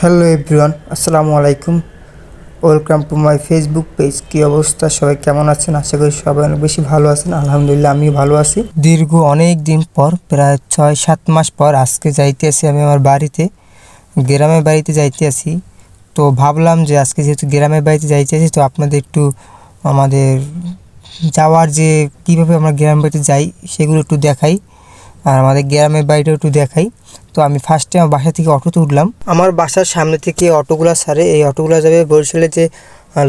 Hello everyone, আসসালামু আলাইকুম। Welcome to my Facebook page. কী অবস্থা? সবাই কেমন আছেন? আশা করি সবাই অনেক বেশি ভালো আছেন। আলহামদুলিল্লাহ, আমিও ভালো আছি। দীর্ঘ অনেক দিন পর, প্রায় ছয় সাত মাস পর আজকে যাইতে আসি আমি আমার বাড়িতে, গ্রামের বাড়িতে যাইতে আসি। তো ভাবলাম যে আজকে যেহেতু গ্রামের বাড়িতে যাইতে আসি, তো আপনাদের একটু আমাদের যাওয়ার যে, কীভাবে আমরা গ্রামের বাড়িতে যাই, সেগুলো একটু দেখাই। আর আমাদের গ্রামের বাড়িটা একটু দেখাই। তো আমি ফার্স্টে আমার বাসা থেকে অটোতে উঠলাম। আমার বাসার সামনে থেকে অটোগুলো সারে। এই অটোগুলো যাবে বরিশালে যে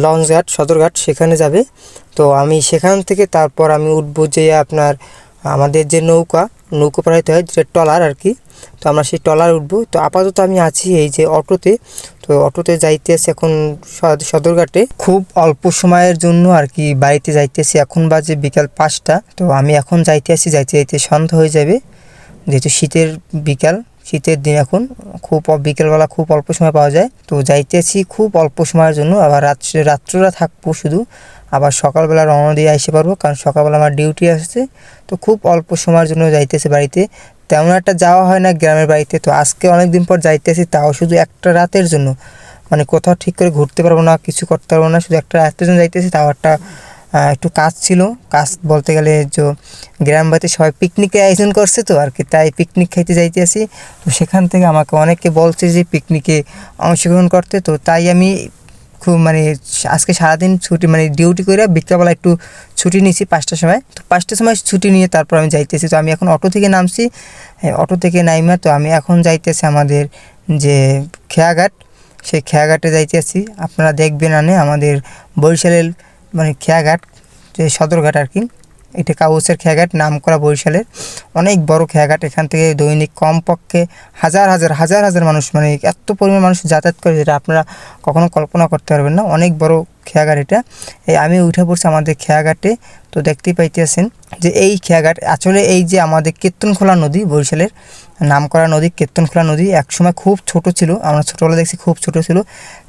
লঞ্চ ঘাট সদরঘাট, সেখানে যাবে। তো আমি সেখান থেকে তারপর আমি উঠবো যে আপনার, আমাদের যে নৌকা, নৌকো পাড়াইতে হয়, যেটা টলার আর কি। তো আমরা সেই টলার উঠবো। তো আপাতত আমি আছি এই যে অটোতে তো অটোতে যাইতে আছি এখন সদরঘাটে। খুব অল্প সময়ের জন্য আর কি বাড়িতে যাইতেছি এখন বাজে বিকাল পাঁচটা। তো আমি এখন যাইতে আছি যাইতে যাইতে সন্ধ্যা হয়ে যাবে। যেহেতু শীতের বিকাল, শীতের দিন এখন খুব বিকেলবেলা খুব অল্প সময় পাওয়া যায়। তো যাইতেছি খুব অল্প সময়ের জন্য, আবার রাত্রে রাত্রটা থাকব শুধু। আবার সকালবেলা রওনা দিয়ে আসতে পারব, কারণ সকালবেলা আমার ডিউটি আসছে। তো খুব অল্প সময়ের জন্য যাইতেছে বাড়িতে। তেমন একটা যাওয়া হয় না গ্রামের বাড়িতে। তো আজকে অনেক দিন পর যাইতেছি, তাও শুধু একটা রাতের জন্য। মানে কোথাও ঠিক করে ঘুরতে পারব না, কিছু করতে পারব না, শুধু একটা রাতের জন্য যাইতেছি, তাও একটা একটু কাজ ছিল। কাজ বলতে গেলে যে গ্রাম বাড়িতে সবাই পিকনিকের আয়োজন করছে তো আর কি, তাই পিকনিক খাইতে যাইতে আসি। তো সেখান থেকে আমাকে অনেকে বলছে যে পিকনিকে অংশগ্রহণ করতে, তো তাই আমি খুব মানে আজকে সারাদিন ছুটি মানে ডিউটি করে বিকেলবেলা একটু ছুটি নিয়েছি পাঁচটার সময়। তো পাঁচটার সময় ছুটি নিয়ে তারপর আমি যাইতেছি তো আমি এখন অটো থেকে নামছি অটো থেকে নাইমা, তো আমি এখন যাইতেছি আমাদের যে খেয়াঘাট। সেই খেয়াঘাটে যাইতেছি আপনারা দেখবেন আনে আমাদের বরিশালের মানে খেয়াঘাট যে সদরঘাট আর কি এটা কাউসের খেয়াঘাট নাম করা বরিশালের অনেক বড় খেয়াঘাট। এখান থেকে দৈনিক কমপক্ষে হাজার হাজার হাজার হাজার মানুষ মানে এত পরিমাণ মানুষ যাতায়াত করে যেটা আপনারা কখনো কল্পনা করতে পারবেন না। অনেক বড় খেয়াঘাট এটা। এই আমি উঠে পড়ছি আমাদের খেয়াঘাটে, তো দেখতেই পাইতেছেন যে এই খেয়াঘাট, আসলে এই যে আমাদের কীর্তনখোলা নদী, বরিশালের নাম করা নদী কীর্তনখোলা নদী একসময় খুব ছোট ছিল। আমরা ছোটোবেলা দেখছি খুব ছোট ছিল।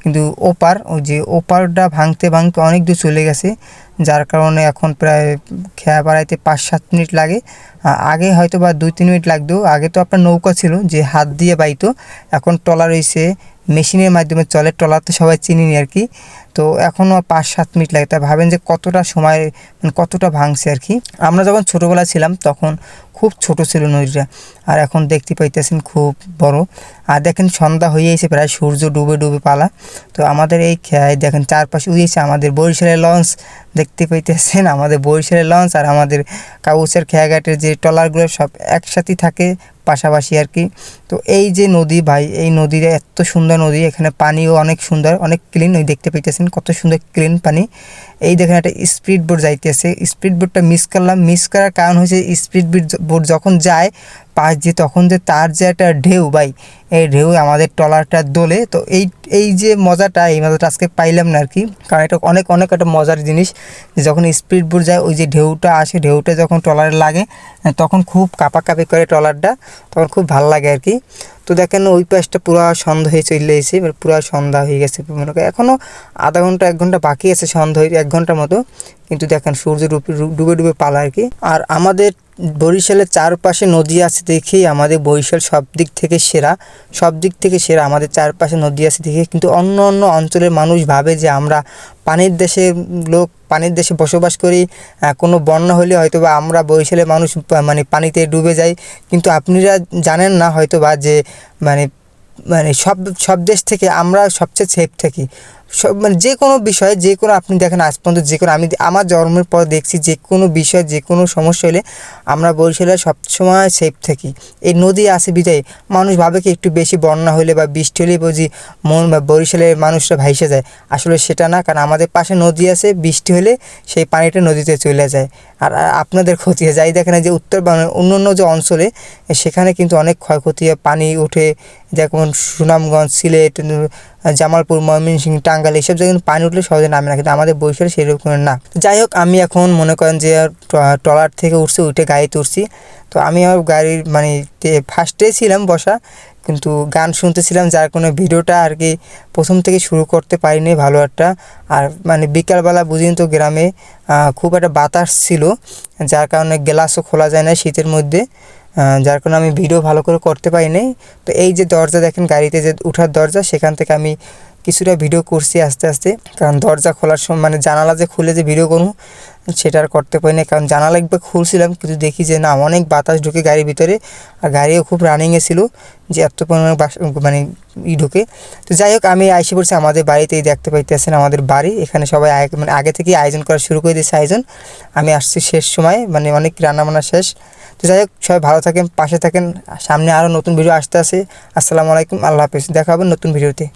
কিন্তু ওপার, ওই যে ওপারটা ভাঙতে ভাঙতে অনেক দূর চলে গেছে। যার কারণে এখন প্রায় খেয়া বাড়াইতে পাঁচ সাত মিনিট লাগে। আগে হয়তো বা দুই তিন মিনিট লাগতো। আগে তো আপনার নৌকা ছিল যে হাত দিয়ে বাইতো। এখন ট্রলার রয়েছে মেশিনের মাধ্যমে চলে, ট্রলার তো সবাই চিনিনি আর কি। তো এখনও পাঁচ সাত মিনিট লাগে। তা ভাবেন যে কতটা সময় মানে কতটা ভাঙছে আর কি। আমরা যখন ছোটোবেলা ছিলাম তখন খুব ছোট ছিল নদীটা। আর এখন দেখতে পাইতেছেন খুব বড়। আর দেখেন সন্ধ্যা হয়ে এসে প্রায় সূর্য ডুবে ডুবে পালা। তো আমাদের এই দেখেন চারপাশে উড়িয়েছে আমাদের বরিশালের লঞ্চ দেখতে পাইতেছেন, আমাদের বরিশালের লঞ্চ আর আমাদের কাউসের খেয়াঘাটের যে ট্রলারগুলো সব একসাথেই থাকে পাশাপাশি আর কি। তো এই যে নদী ভাই, এই নদীটা এত সুন্দর নদী, এখানে পানিও অনেক সুন্দর, অনেক ক্লিন ওই দেখতে পাইতেছেন কত সুন্দর ক্লিন পানি। এই দেখেন একটা স্পিড বোট যাইতেছে স্পিড বোটটা মিস করলাম। মিস করার কারণ হচ্ছে স্পিড বোট যখন যায় পাশ দিয়ে তখন যে তার যে একটা ঢেউ ভাই এই ঢেউ আমাদের ট্রলারটা দোলে তো এই এই যে মজাটা এই মজাটা আজকে পাইলাম না আর কি কারণ এটা অনেক অনেক একটা মজার জিনিস যখন স্পিড বোট যায় ওই যে ঢেউটা আসে ঢেউটা যখন ট্রলারে লাগে আহ, তখন খুব কাঁপাকাঁপি করে ট্রলারটা তখন খুব ভালো লাগে আর কি তো দেখেন ওই পাশটা পুরো সন্ধ্যা হয়ে চলে এবার পুরো সন্ধ্যা হয়ে গেছে মনে করেন এখনও আধা ঘণ্টা এক ঘণ্টা বাকি আছে সন্ধ্যা হয়ে এক ঘণ্টার মতো। কিন্তু দেখেন সূর্য ডুবে ডুবে পালা আর কি আর আমাদের বরিশালের চারপাশে নদী আছে দেখেই আমাদের বরিশাল সব দিক থেকে সেরা সব দিক থেকে সেরা, আমাদের চারপাশে নদী আছে দেখে। কিন্তু অন্য অন্য অঞ্চলের মানুষ ভাবে যে আমরা পানির দেশের লোক, পানির দেশে বসবাস করি কোনো বন্যা হলে হয়তো বা আমরা বরিশালের মানুষ মানে পানিতে ডুবে যাই। কিন্তু আপনারা জানেন না হয়তো বা যে মানে মানে সব সব দেশ থেকে আমরা সবচেয়ে সেফ থাকি। সব মানে যে কোনো বিষয়ে যে কোনো আপনি দেখেন আজ পর্যন্ত যে কোনো আমি আমার জন্মের পর দেখছি যে কোনো বিষয়ে যে কোনো সমস্যা হলে আমরা বরিশালে সবসময় সেফ থাকি। এই নদী আছে বিদায়, মানুষ ভাবে কি একটু বেশি বন্যা হলে বা বৃষ্টি হলে বুঝি মন বা বরিশালের মানুষরা ভাইসে যায়। আসলে সেটা না, কারণ আমাদের পাশে নদী আছে, বৃষ্টি হলে সেই পানিটা নদীতে চলে যায়। আর আপনাদের ক্ষতি হয়। যাই দেখেন যে উত্তর বাংলা অন্য অন্য যে অঞ্চলে, সেখানে কিন্তু অনেক ক্ষয়ক্ষতি হয়। পানি উঠে, যেমন সুনামগঞ্জ, সিলেট জামালপুর, ময়মনসিংহ টাঙ্গাল এইসব জায়গায় কিন্তু পানি উঠলে সহজে নামে না, কিন্তু আমাদের বরিশালে সেরকম না। যাই হোক, আমি এখন মনে করেন যে ট্রলার থেকে উঠছি, উঠে গাড়িতে উঠছি। তো আমি আমার গাড়ির মানে ফার্স্টে ছিলাম বসা, কিন্তু গান শুনতেছিলাম, যার কোনো ভিডিওটা আর কি প্রথম থেকে শুরু করতে পারিনি ভালো একটা। আর মানে বিকালবেলা বুঝিন তো গ্রামে খুব একটা বাতাস ছিল, যার কারণে গ্লাসও খোলা যায় না শীতের মধ্যে। যার কারণে আমি ভিডিও ভালো করে করতে পারিনি। তো এই যে দরজা দেখেন, গাড়িতে যে উঠার দরজা, সেখান থেকে আমি কিছুটা ভিডিও করছি আস্তে আস্তে। কারণ দরজা খোলার সময় মানে জানালা যে খুলে যে ভিডিও করব সেটা আর করতে পারিনি কারণ জানালা একবার খুলছিলাম, কিন্তু দেখি যে না, অনেক বাতাস ঢুকে গাড়ির ভিতরে, আর গাড়িও খুব রানিংয়ে ছিল, যে এত পরিমাণে মানে ই ঢুকে। তো যাই হোক, আমি আইসে পড়ছি, আমাদের বাড়িতেই দেখতে পাইতেছেন আমাদের বাড়ি, এখানে সবাই মানে আগে থেকেই আয়োজন করা শুরু করে দিয়েছে আয়োজন। আমি আসছি শেষ সময় মানে অনেক রান্নাবান্না শেষ। তো যাই হোক, সবাই ভালো থাকেন, পাশে থাকেন, সামনে আরও নতুন ভিডিও আসতে আসে আসসালামু আলাইকুম, আল্লাহ হাফিজ, দেখা হবে নতুন ভিডিওতে